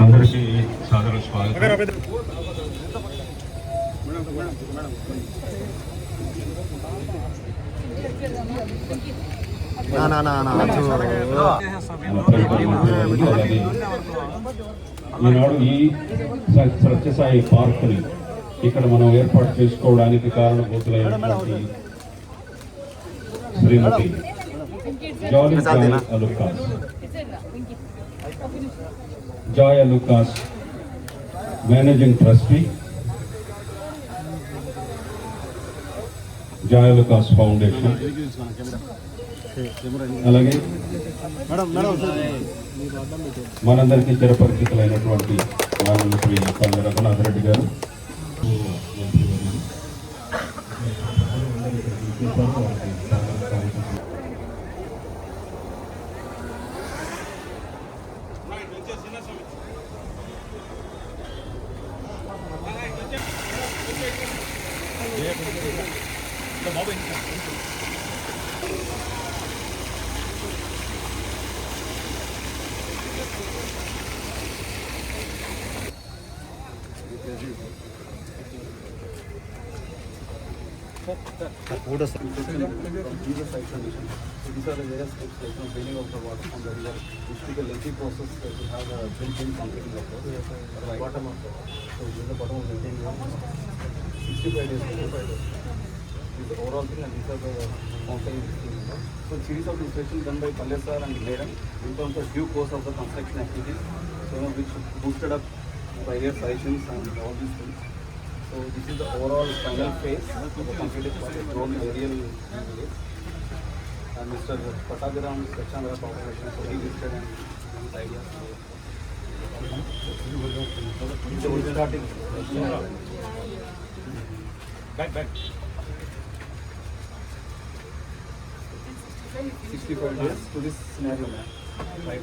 అందరికీ సాదర స్వాగతం. నా నా నా నా ఈనాడు ఈ సత్యసాయి పార్కుని ఇక్కడ మనం ఏర్పాటు చేసుకోవడానికి కారణభూతులైనటువంటి Shrimati Jolly Joy Alukkas Joy Alukkas managing trustee Joy Alukkas foundation అలాగే మనందరికీ చిరపరిచితులైనటువంటి మానవ శ్రీ పల్లె రఘునాథ్ రెడ్డి గారు These are the various steps like from draining of the water from the river. This is a lengthy process that we have a built in concreting of course. Right. Bottom of the, so is the bottom of the thing. Sixty-five days, sixty-five days. This is the overall thing and these are the mountain things. So series of inspections done by Palle sir and Madam in terms of due course of the construction activities. So you know, which boosted up their suggestions and all these things. So this is the overall final phase of the completed project, drone aerial village. And Mr. Patagaram Swachhandra Corporation, so he listed and his ideas. So we're starting. Back, back. Sixty-five days to this scenario, ma'am. Right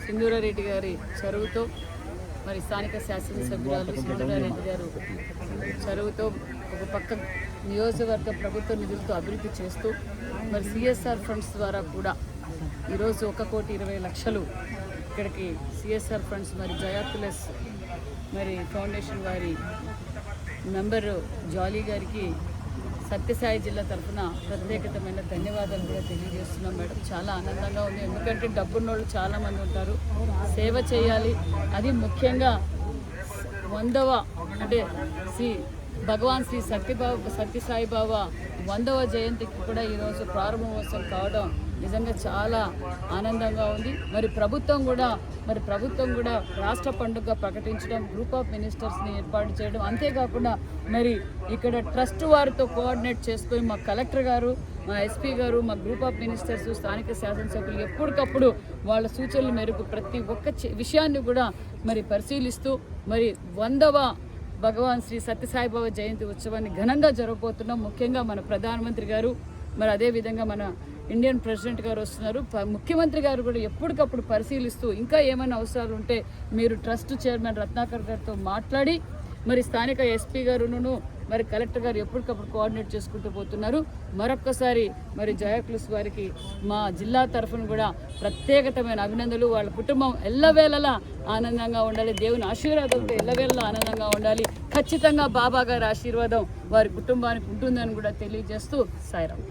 Sindhura Reddy గారి చరువుతో మరి స్థానిక శాసనసభ్యురాలు సింధూరారెడ్డి గారు చరువుతో ఒక పక్క నియోజకవర్గ ప్రభుత్వ నిధులతో అభివృద్ధి చేస్తూ మరి సిఎస్ఆర్ ఫండ్స్ ద్వారా కూడా ఈరోజు ఒక కోటి ఇరవై లక్షలు ఇక్కడికి సిఎస్ఆర్ ఫండ్స్ మరి జయాతులస్ మరి ఫౌండేషన్ వారి మెంబరు జాలీ గారికి సత్యసాయి జిల్లా తరఫున ప్రత్యేకతమైన ధన్యవాదాలు కూడా తెలియజేస్తున్నాం మేడం. చాలా ఆనందంగా ఉంది. ఎందుకంటే డబ్బున్నోళ్ళు చాలామంది ఉంటారు. సేవ చేయాలి. అది ముఖ్యంగా వందవ అంటే శ్రీ భగవాన్ శ్రీ సత్యబాబు సత్యసాయి బాబా వందవ జయంతికి కూడా ఈరోజు ప్రారంభోత్సవం కావడం నిజంగా చాలా ఆనందంగా ఉంది. మరి ప్రభుత్వం కూడా మరి ప్రభుత్వం కూడా రాష్ట్ర పండుగ ప్రకటించడం గ్రూప్ ఆఫ్ మినిస్టర్స్ని ఏర్పాటు చేయడం అంతేకాకుండా మరి ఇక్కడ ట్రస్ట్ వారితో కోఆర్డినేట్ చేసుకొని మా కలెక్టర్ గారు మా ఎస్పీ గారు మా గ్రూప్ ఆఫ్ మినిస్టర్స్ స్థానిక శాసనసభ్యులు ఎప్పటికప్పుడు వాళ్ళ సూచనల మేరకు ప్రతి ఒక్క విషయాన్ని కూడా మరి పరిశీలిస్తూ మరి వందవ భగవాన్ శ్రీ సత్యసాయిబాబా జయంతి ఉత్సవాన్ని ఘనంగా జరగబోతున్నాం. ముఖ్యంగా మన ప్రధానమంత్రి గారు మరి అదేవిధంగా మన ఇండియన్ ప్రెసిడెంట్ గారు వస్తున్నారు. ముఖ్యమంత్రి గారు కూడా ఎప్పటికప్పుడు పరిశీలిస్తూ ఇంకా ఏమైనా అవసరాలు ఉంటే మీరు ట్రస్ట్ చైర్మన్ రత్నాకర్ గారితో మాట్లాడి మరి స్థానిక ఎస్పీ గారును మరి కలెక్టర్ గారు ఎప్పటికప్పుడు కోఆర్డినేట్ చేసుకుంటూ పోతున్నారు. మరొక్కసారి మరి జయకులుస్ వారికి మా జిల్లా తరఫున కూడా ప్రత్యేకతమైన అభినందనలు. వాళ్ళ కుటుంబం ఎల్లవేళలా ఆనందంగా ఉండాలి. దేవుని ఆశీర్వాదంతో ఎల్లవేళలా ఆనందంగా ఉండాలి. ఖచ్చితంగా బాబా గారి ఆశీర్వాదం వారి కుటుంబానికి ఉంటుందని కూడా తెలియజేస్తూ సాయిరాం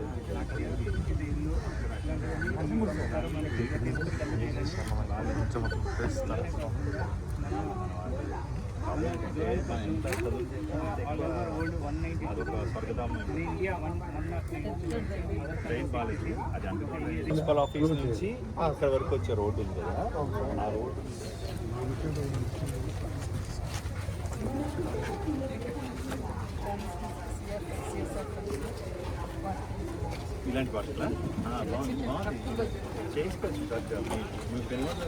మున్సిపల్ ఆఫీస్ నుంచి అక్కడ వరకు వచ్చే రోడ్డు ఉంది కదా. ఆ రోడ్డు. ఇలాంటి వాటిలా? బాగుంది బాగుంది. చేసుకోవచ్చు మీ పిల్లలు?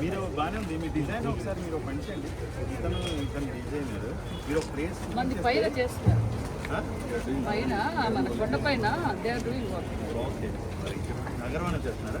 మీరు బాగానే ఉంది మీ డిజైన్ ఒకసారి మీరు అండి. ఇతను ఇతను డిజైనర్. మీరు ఒక ప్లేస్ పైన చేస్తున్నారు. పైన మన కొండ పైన డూయింగ్ ఓకే. చేస్తున్నారా?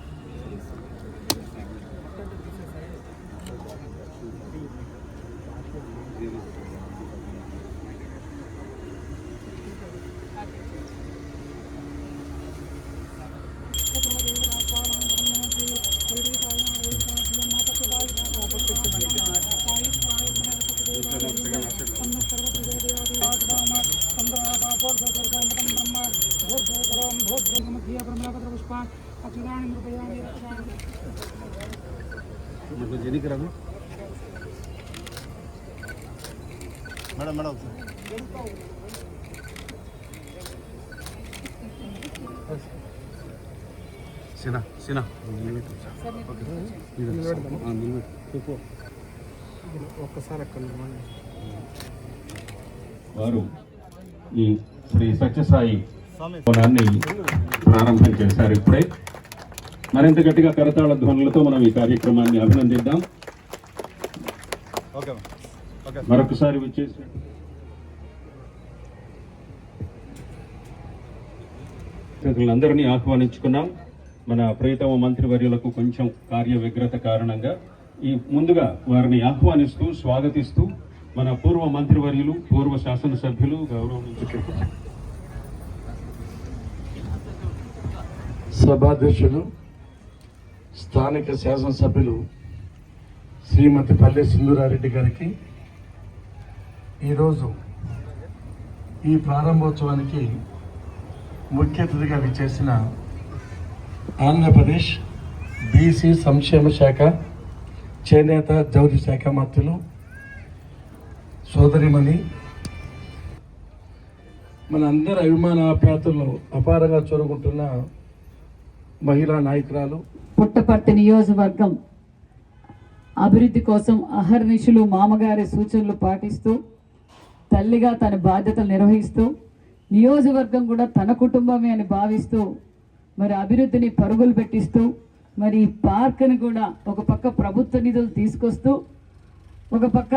అచ్యుతాని నృపయామి రక్షామి మేడం మేడం సినా సినా ఒక్కసారి అక్కడ నిలబడండి. వారు ఈ శ్రీ సత్యసాయి భవనాన్ని ప్రారంభం చేశారు ఇప్పుడే. మరింత గట్టిగా కరతాళ ధ్వనులతో మనం ఈ కార్యక్రమాన్ని అభినందిద్దాం. మరొకసారి వచ్చేసి అందరినీ ఆహ్వానించుకున్నాం. మన ప్రియతమ మంత్రివర్యులకు కొంచెం కార్య వ్యగ్రత కారణంగా. ఈ ముందుగా వారిని ఆహ్వానిస్తూ స్వాగతిస్తూ మన పూర్వ మంత్రివర్యులు పూర్వ శాసనసభ్యులు గౌరవించు సభాధ్యక్షులు స్థానిక శాసనసభ్యులు శ్రీమతి పల్లె సింధురారెడ్డి గారికి ఈరోజు ఈ ప్రారంభోత్సవానికి ముఖ్య అతిథిగా విచ్చేసిన ఆంధ్రప్రదేశ్ బీసీ సంక్షేమ శాఖ చేనేత జౌలి శాఖ మంత్రులు సోదరిమణి. మన అందరి అభిమాన ఆప్యాతలను అపారంగా చూరుకుంటున్న మహిళా నాయకురాలు. పుట్టపర్తి నియోజకవర్గం అభివృద్ధి కోసం అహర్నిశులు మామగారి సూచనలు పాటిస్తూ తల్లిగా తన బాధ్యతలు నిర్వహిస్తూ నియోజకవర్గం కూడా తన కుటుంబమే అని భావిస్తూ మరి అభివృద్ధిని పరుగులు పెట్టిస్తూ మరి ఈ పార్క్ని కూడా ఒక పక్క ప్రభుత్వ నిధులు తీసుకొస్తూ ఒక పక్క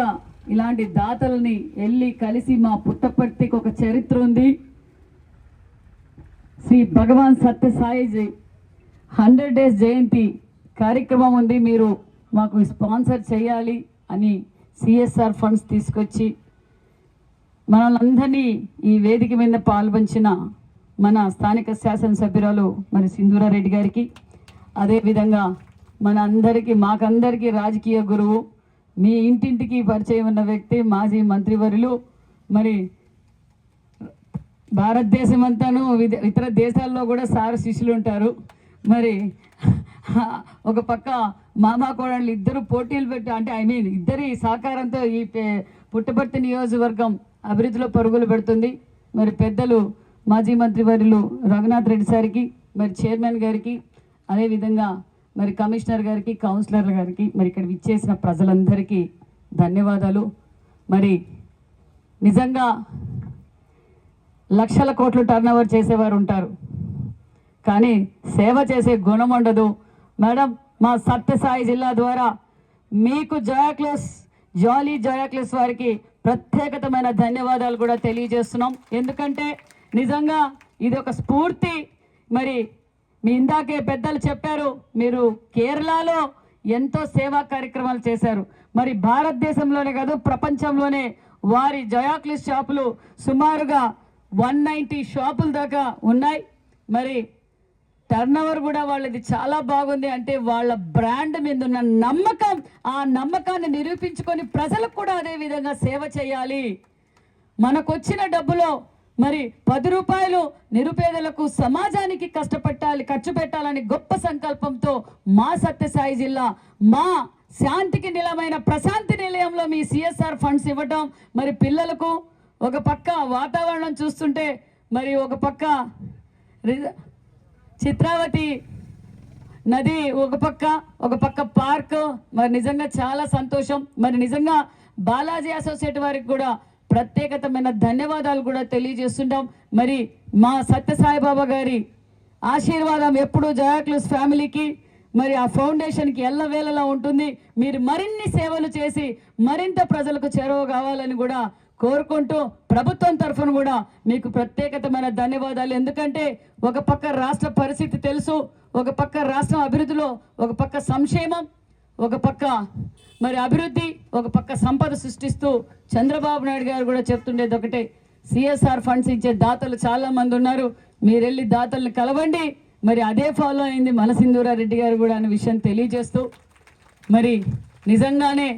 ఇలాంటి దాతలని వెళ్ళి కలిసి మా పుట్టపర్తికి ఒక చరిత్ర ఉంది. శ్రీ భగవాన్ సత్యసాయి హండ్రెడ్ డేస్ జయంతి కార్యక్రమం ఉంది మీరు మాకు స్పాన్సర్ చేయాలి అని సిఎస్ఆర్ ఫండ్స్ తీసుకొచ్చి మనల్ని ఈ వేదిక మీద పాల్పంచిన మన స్థానిక శాసనసభ్యురాలు మరి సింధూరారెడ్డి గారికి అదేవిధంగా మన అందరికీ మాకందరికీ రాజకీయ గురువు మీ ఇంటింటికి పరిచయం ఉన్న వ్యక్తి మాజీ మంత్రివర్యులు మరి భారతదేశం అంతాను ఇతర దేశాల్లో కూడా సార్ శిష్యులు ఉంటారు. మరి ఒక పక్క మామా కోడళ్ళు ఇద్దరు పోటీలు పెట్టి అంటే ఐ మీన్ ఇద్దరి సహకారంతో ఈ పే- పుట్టపర్తి నియోజకవర్గం అభివృద్ధిలో పరుగులు పెడుతుంది. మరి పెద్దలు మాజీ మంత్రివర్యులు రఘునాథ్ రెడ్డి సార్కి మరి చైర్మన్ గారికి అదేవిధంగా మరి కమిషనర్ గారికి కౌన్సిలర్ గారికి మరి ఇక్కడ విచ్చేసిన ప్రజలందరికీ ధన్యవాదాలు. మరి నిజంగా లక్షల కోట్లు టర్నోవర్ చేసేవారు ఉంటారు. కానీ సేవ చేసే గుణం ఉండదు. మేడం మా సత్యసాయి జిల్లా ద్వారా మీకు జయాక్లెస్ జాలీ జయాక్లెస్ వారికి ప్రత్యేకతమైన ధన్యవాదాలు కూడా తెలియజేస్తున్నాం. ఎందుకంటే నిజంగా ఇది ఒక స్ఫూర్తి. మరి మీ ఇందాకే పెద్దలు చెప్పారు మీరు కేరళలో ఎంతో సేవా కార్యక్రమాలు చేశారు. మరి భారతదేశంలోనే కాదు ప్రపంచంలోనే వారి జయాక్లిస్ షాపులు సుమారుగా వన్ నైంటీ షాపుల దాకా ఉన్నాయి. మరి టర్న్ ఓవర్ కూడా వాళ్ళది చాలా బాగుంది. అంటే వాళ్ళ బ్రాండ్ మీద ఉన్న నమ్మకం ఆ నమ్మకాన్ని నిరూపించుకొని ప్రజలకు కూడా అదే విధంగా సేవ చేయాలి. మనకొచ్చిన డబ్బులో మరి పది రూపాయలు నిరుపేదలకు సమాజానికి కష్టపెట్టాలి ఖర్చు పెట్టాలని గొప్ప సంకల్పంతో మా సత్యసాయి జిల్లా మా శాంతికి నిలమైన ప్రశాంతి నిలయంలో మీ సిఎస్ఆర్ ఫండ్స్ ఇవ్వటం. మరి పిల్లలకు ఒక పక్క వాతావరణం చూస్తుంటే మరి ఒక పక్క చిత్రావతి నది ఒక పక్క ఒక పక్క పార్క్. మరి నిజంగా చాలా సంతోషం. మరి నిజంగా బాలాజీ అసోసియేట్ వారికి కూడా ప్రత్యేకతమైన ధన్యవాదాలు కూడా తెలియజేస్తుంటాం. మరి మా సత్యసాయిబాబా గారి ఆశీర్వాదం ఎప్పుడు జయాక్లూస్ ఫ్యామిలీకి మరి ఆ ఫౌండేషన్కి ఎల్లవేళలా ఉంటుంది. మీరు మరిన్ని సేవలు చేసి మరింత ప్రజలకు చేరువ కావాలని కూడా కోరుకుంటూ ప్రభుత్వం తరఫున కూడా మీకు ప్రత్యేకతమైన ధన్యవాదాలు. ఎందుకంటే ఒక పక్క రాష్ట్ర పరిస్థితి తెలుసు ఒక పక్క రాష్ట్రం అభివృద్ధిలో ఒక పక్క సంక్షేమం ఒక పక్క మరి అభివృద్ధి ఒక పక్క సంపద సృష్టిస్తూ చంద్రబాబు నాయుడు గారు కూడా చెప్తుండేది ఒకటే సిఎస్ఆర్ ఫండ్స్ ఇచ్చే దాతలు చాలా మంది ఉన్నారు మీరు వెళ్ళి దాతల్ని కలవండి. మరి అదే ఫాలో అయింది మనసింధూరారెడ్డి గారు కూడా అనే విషయం తెలియజేస్తూ మరి నిజంగానే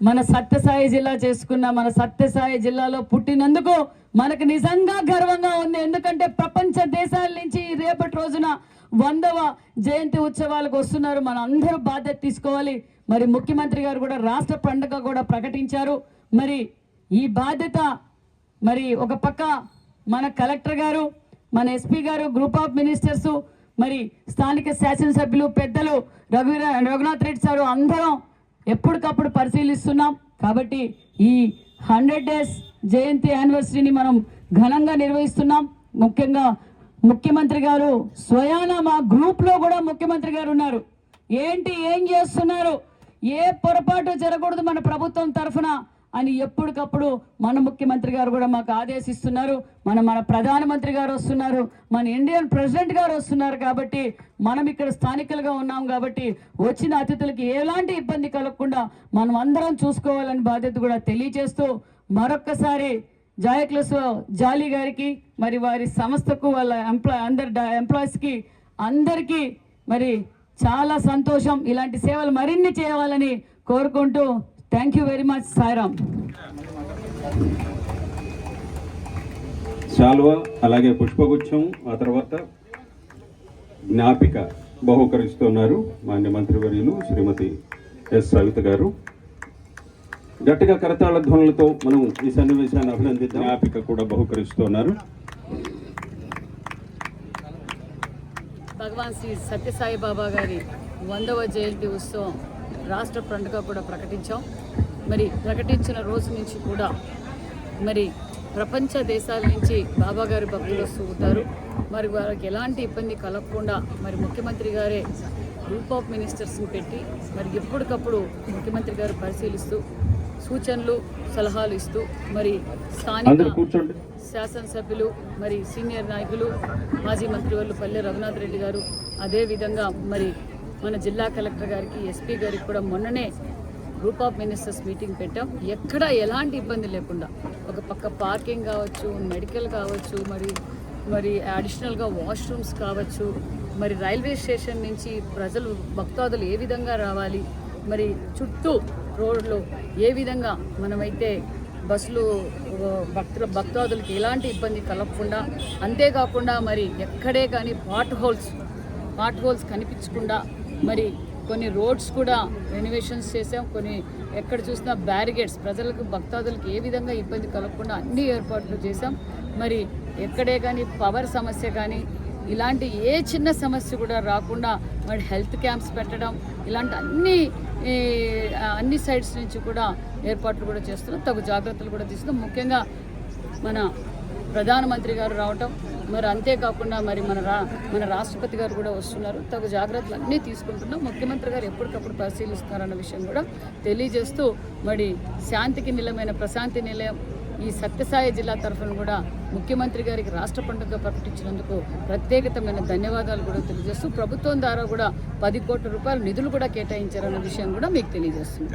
మన సత్యసాయి జిల్లా చేసుకున్న మన సత్యసాయి జిల్లాలో పుట్టినందుకు మనకు నిజంగా గర్వంగా ఉంది. ఎందుకంటే ప్రపంచ దేశాల నుంచి రేపటి రోజున వందవ జయంతి ఉత్సవాలకు వస్తున్నారు. మన అందరూ బాధ్యత తీసుకోవాలి. మరి ముఖ్యమంత్రి గారు కూడా రాష్ట్ర పండుగ కూడా ప్రకటించారు. మరి ఈ బాధ్యత మరి ఒక పక్క మన కలెక్టర్ గారు మన ఎస్పీ గారు గ్రూప్ ఆఫ్ మినిస్టర్స్ మరి స్థానిక శాసనసభ్యులు పెద్దలు రఘువీర రఘునాథ్ రెడ్డి సారు అందరం ఎప్పటికప్పుడు పరిశీలిస్తున్నాం. కాబట్టి ఈ హండ్రెడ్ డేస్ జయంతి యానివర్సరీని మనం ఘనంగా నిర్వహిస్తున్నాం. ముఖ్యంగా ముఖ్యమంత్రి గారు స్వయాన మా గ్రూప్లో కూడా ముఖ్యమంత్రి గారు ఉన్నారు. ఏంటి ఏం చేస్తున్నారు? ఏ పొరపాటు జరగకూడదు మన ప్రభుత్వం తరఫున. అని ఎప్పటికప్పుడు మన ముఖ్యమంత్రి గారు కూడా మాకు ఆదేశిస్తున్నారు. మన మన ప్రధానమంత్రి గారు వస్తున్నారు. మన ఇండియన్ ప్రెసిడెంట్ గారు వస్తున్నారు కాబట్టి మనం ఇక్కడ స్థానికులుగా ఉన్నాం కాబట్టి వచ్చిన అతిథులకి ఎలాంటి ఇబ్బంది కలగకుండా మనం అందరం చూసుకోవాలని బాధ్యత కూడా తెలియజేస్తూ మరొక్కసారి జాయక్లస్ జాలి గారికి మరి వారి సంస్థకు వాళ్ళ ఎంప్లాయ్ అందరి ఎంప్లాయీస్కి అందరికీ మరి చాలా సంతోషం. ఇలాంటి సేవలు మరిన్ని చేయాలని కోరుకుంటూ thank you very much Sairam శాల్వా అలాగే పుష్పగుచ్చం ఆ తర్వాత జ్ఞాపిక బహుకరిస్తున్నారు మాన్య మంత్రివర్యులు శ్రీమతి ఎస్ సవిత గారు. గట్టిగా కరతాళ ధ్వనులతో మనం ఈ సన్నివేశాన్ని అభినందిద్దాం. జ్ఞాపిక కూడా బహుకరిస్తున్నారు. భగవాన్ శ్రీ సత్యసాయి బాబా గారి వందవ జయంతి ఉత్సవం రాష్ట్ర పండుగ కూడా ప్రకటించాం. మరి ప్రకటించిన రోజు నుంచి కూడా మరి ప్రపంచ దేశాల నుంచి బాబా గారి భక్తులు వస్తూ ఉంటారు. మరి వారికి ఎలాంటి ఇబ్బంది కలగకుండా మరి ముఖ్యమంత్రి గారే గ్రూప్ ఆఫ్ మినిస్టర్స్ని పెట్టి మరి ఎప్పటికప్పుడు ముఖ్యమంత్రి గారు పరిశీలిస్తూ సూచనలు సలహాలు ఇస్తూ మరి స్థానిక శాసనసభ్యులు మరి సీనియర్ నాయకులు మాజీ మంత్రివర్యులు పల్లె రఘునాథ్ రెడ్డి గారు అదేవిధంగా మరి మన జిల్లా కలెక్టర్ గారికి ఎస్పీ గారికి కూడా మొన్ననే గ్రూప్ ఆఫ్ మినిస్టర్స్ మీటింగ్ పెట్టాం. ఎక్కడ ఎలాంటి ఇబ్బంది లేకుండా ఒక పక్క పార్కింగ్ కావచ్చు మెడికల్ కావచ్చు మరి మరి అడిషనల్గా వాష్రూమ్స్ కావచ్చు మరి రైల్వే స్టేషన్ నుంచి ప్రజలు భక్తాదులు ఏ విధంగా రావాలి మరి చుట్టూ రోడ్లు ఏ విధంగా మనమైతే బస్సులు భక్తుల భక్తాదులకి ఎలాంటి ఇబ్బంది కలగకుండా అంతేకాకుండా మరి ఎక్కడే కానీ పాట్ హోల్స్ పాట్ హోల్స్ కనిపించకుండా మరి కొన్ని రోడ్స్ కూడా రెనోవేషన్స్ చేసాం కొన్ని ఎక్కడ చూసినా బ్యారిగేడ్స్ ప్రజలకు భక్తాదులకు ఏ విధంగా ఇబ్బంది కలగకుండా అన్ని ఏర్పాట్లు చేసాం మరి ఎక్కడే కానీ పవర్ సమస్య కానీ ఇలాంటి ఏ చిన్న సమస్య కూడా రాకుండా మరి హెల్త్ క్యాంప్స్ పెట్టడం ఇలాంటి అన్ని అన్ని సైడ్స్ నుంచి కూడా ఏర్పాట్లు కూడా చేస్తున్నాం. తగు జాగ్రత్తలు కూడా తీసుకున్నాం. ముఖ్యంగా మన ప్రధానమంత్రి గారు రావటం మరి అంతేకాకుండా మరి మన రా మన రాష్ట్రపతి గారు కూడా వస్తున్నారు. తగు జాగ్రత్తలు అన్నీ తీసుకుంటున్నాం. ముఖ్యమంత్రి గారు ఎప్పటికప్పుడు పరిశీలిస్తున్నారన్న విషయం కూడా తెలియజేస్తూ మరి శాంతికి నిలమైన ప్రశాంతి నిలయం ఈ సత్యసాయి జిల్లా తరఫున కూడా ముఖ్యమంత్రి గారికి రాష్ట్ర పండుగ ప్రకటించినందుకు ప్రత్యేకతమైన ధన్యవాదాలు కూడా తెలియజేస్తూ ప్రభుత్వం ద్వారా కూడా పది కోట్ల రూపాయల నిధులు కూడా కేటాయించారన్న విషయం కూడా మీకు తెలియజేస్తుంది